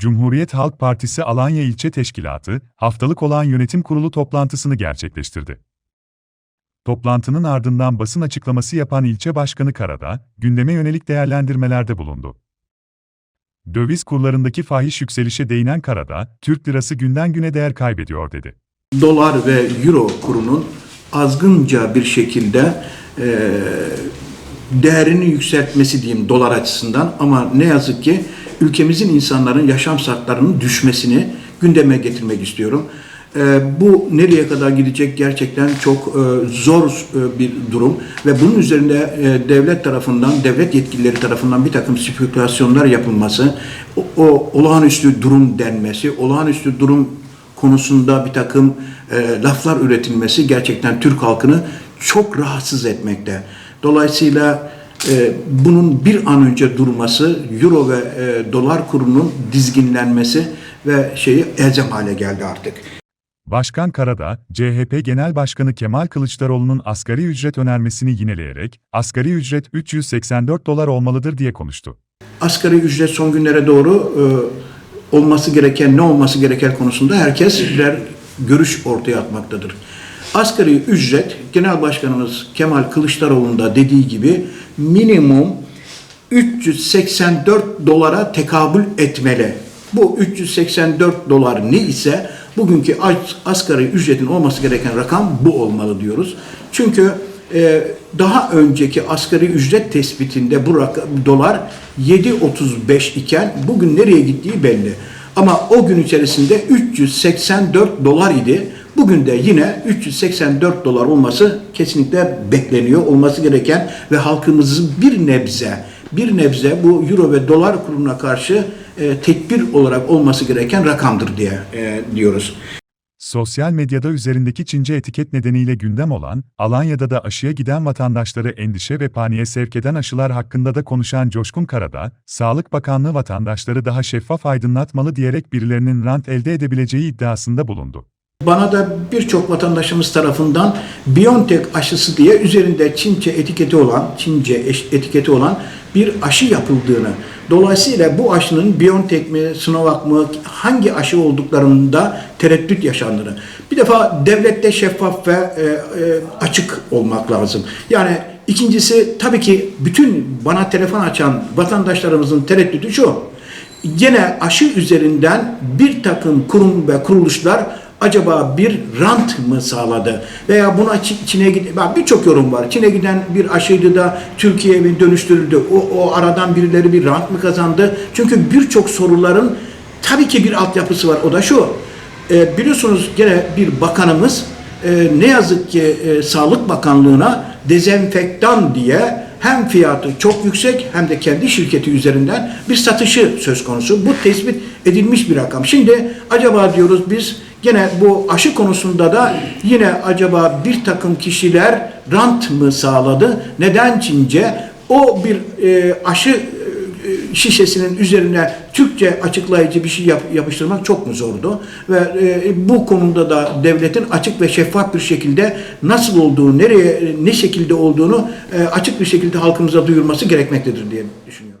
Cumhuriyet Halk Partisi Alanya İlçe Teşkilatı, haftalık olan yönetim kurulu toplantısını gerçekleştirdi. Toplantının ardından basın açıklaması yapan ilçe başkanı Karada, gündeme yönelik değerlendirmelerde bulundu. Döviz kurlarındaki fahiş yükselişe değinen Karada, Türk lirası günden güne değer kaybediyor dedi. dolar ve euro kurunun azgınca bir şekilde e, değerini yükseltmesi diyeyim dolar açısından ama ne yazık ki ülkemizin insanların yaşam şartlarının düşmesini gündeme getirmek istiyorum. E, bu nereye kadar gidecek gerçekten çok e, zor e, bir durum ve bunun üzerinde e, devlet tarafından, devlet yetkilileri tarafından bir takım spekülasyonlar yapılması, o, o olağanüstü durum denmesi, olağanüstü durum konusunda bir takım e, laflar üretilmesi gerçekten Türk halkını çok rahatsız etmekte. Dolayısıyla bunun bir an önce durması, euro ve e, dolar kurunun dizginlenmesi ve şeyi elzem hale geldi artık. Başkan Karada, CHP Genel Başkanı Kemal Kılıçdaroğlu'nun asgari ücret önermesini yineleyerek, asgari ücret 384 dolar olmalıdır diye konuştu. Asgari ücret son günlere doğru e, olması gereken, ne olması gereken konusunda herkes birer görüş ortaya atmaktadır. Asgari ücret, Genel Başkanımız Kemal Kılıçdaroğlu'nun da dediği gibi minimum 384 dolara tekabül etmeli. Bu 384 dolar ne ise bugünkü as- asgari ücretin olması gereken rakam bu olmalı diyoruz. Çünkü e, daha önceki asgari ücret tespitinde bu rakam, dolar 7.35 iken bugün nereye gittiği belli. Ama o gün içerisinde 384 dolar idi. Bugün de yine 384 dolar olması kesinlikle bekleniyor. Olması gereken ve halkımızın bir nebze bir nebze bu euro ve dolar kuruna karşı e, tedbir olarak olması gereken rakamdır diye e, diyoruz. Sosyal medyada üzerindeki Çince etiket nedeniyle gündem olan, Alanya'da da aşıya giden vatandaşları endişe ve paniğe sevk eden aşılar hakkında da konuşan Coşkun Karada, Sağlık Bakanlığı vatandaşları daha şeffaf aydınlatmalı diyerek birilerinin rant elde edebileceği iddiasında bulundu. Bana da birçok vatandaşımız tarafından BioNTech aşısı diye üzerinde Çince etiketi olan, Çince etiketi olan bir aşı yapıldığını, dolayısıyla bu aşının BioNTech mi, Sinovac mı, hangi aşı olduklarında tereddüt yaşandığını. Bir defa devlette şeffaf ve e, e, açık olmak lazım. Yani ikincisi tabii ki bütün bana telefon açan vatandaşlarımızın tereddütü şu. Gene aşı üzerinden bir takım kurum ve kuruluşlar acaba bir rant mı sağladı? Veya buna Çi- Çin'e giden, birçok yorum var. Çin'e giden bir aşıydı da Türkiye'ye dönüştürüldü? O, o aradan birileri bir rant mı kazandı? Çünkü birçok soruların tabii ki bir altyapısı var. O da şu. E, biliyorsunuz gene bir bakanımız e, ne yazık ki e, Sağlık Bakanlığı'na dezenfektan diye hem fiyatı çok yüksek hem de kendi şirketi üzerinden bir satışı söz konusu. Bu tespit edilmiş bir rakam. Şimdi acaba diyoruz biz gene bu aşı konusunda da yine acaba bir takım kişiler rant mı sağladı? Neden Çince? O bir e, aşı e, şişesinin üzerine Türkçe açıklayıcı bir şey yap- yapıştırmak çok mu zordu? Ve e, bu konuda da devletin açık ve şeffaf bir şekilde nasıl olduğu, nereye, ne şekilde olduğunu e, açık bir şekilde halkımıza duyurması gerekmektedir diye düşünüyorum.